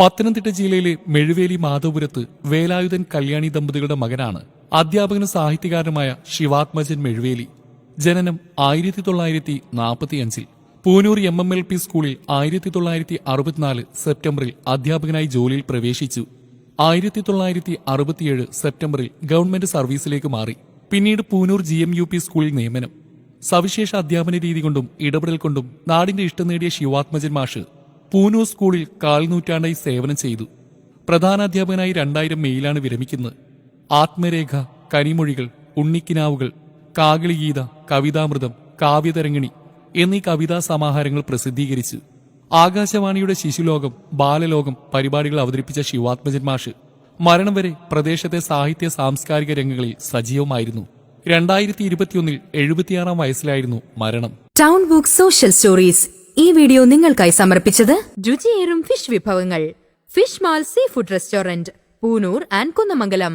പത്തനംതിട്ട ജില്ലയിലെ മെഴുവേലി മാധവപുരത്ത് വേലായുധൻ കല്യാണി ദമ്പതികളുടെ മകനാണ് അധ്യാപകനും സാഹിത്യകാരനുമായ ശിവാത്മജൻ മെഴുവേലി. ജനനം ആയിരത്തി തൊള്ളായിരത്തി നാൽപ്പത്തിയഞ്ചിൽ Poonoor M M L P സ്കൂളിൽ ആയിരത്തി തൊള്ളായിരത്തി അറുപത്തിനാല് സെപ്റ്റംബറിൽ അധ്യാപകനായി ജോലിയിൽ പ്രവേശിച്ചു. ആയിരത്തി തൊള്ളായിരത്തി അറുപത്തിയേഴ് സെപ്റ്റംബറിൽ ഗവൺമെന്റ് സർവീസിലേക്ക് മാറി. പിന്നീട് Poonoor G M U P സ്കൂളിൽ നിയമനം. സവിശേഷ അധ്യാപന രീതി കൊണ്ടും ഇടപെടൽ കൊണ്ടും നാടിന്റെ ഇഷ്ടം നേടിയ ശിവാത്മജൻ മാഷ് പൂനൂർ സ്കൂളിൽ കാൽനൂറ്റാണ്ടായി സേവനം ചെയ്തു. പ്രധാനാധ്യാപകനായി രണ്ടായിരം മെയിലാണ് വിരമിക്കുന്നത്. ആത്മരേഖ കനിമൊഴികൾ ഉണ്ണിക്കിനാവുകൾ കാകിളിഗീത കവിതാമൃതം കാവ്യതരങ്ങിണി എന്നീ കവിതാ സമാഹാരങ്ങൾ പ്രസിദ്ധീകരിച്ചു ആകാശവാണിയുടെ ശിശുലോകം ബാലലോകം പരിപാടികൾ അവതരിപ്പിച്ച ശിവാത്മജൻ മാഷ് മരണം വരെ പ്രദേശത്തെ സാഹിത്യ സാംസ്കാരിക രംഗങ്ങളിൽ സജീവമായിരുന്നു. രണ്ടായിരത്തി ഇരുപത്തിയൊന്നിൽ എഴുപത്തിയാറാം വയസ്സിലായിരുന്നു മരണം. ടൗൺ ബുക്ക് സോഷ്യൽ സ്റ്റോറീസ് ഈ വീഡിയോ നിങ്ങൾക്കായി സമർപ്പിച്ചത് രുചിയേറും ഫിഷ് വിഭവങ്ങൾ fish mall sea food restaurant Poonoor and Kunnamangalam.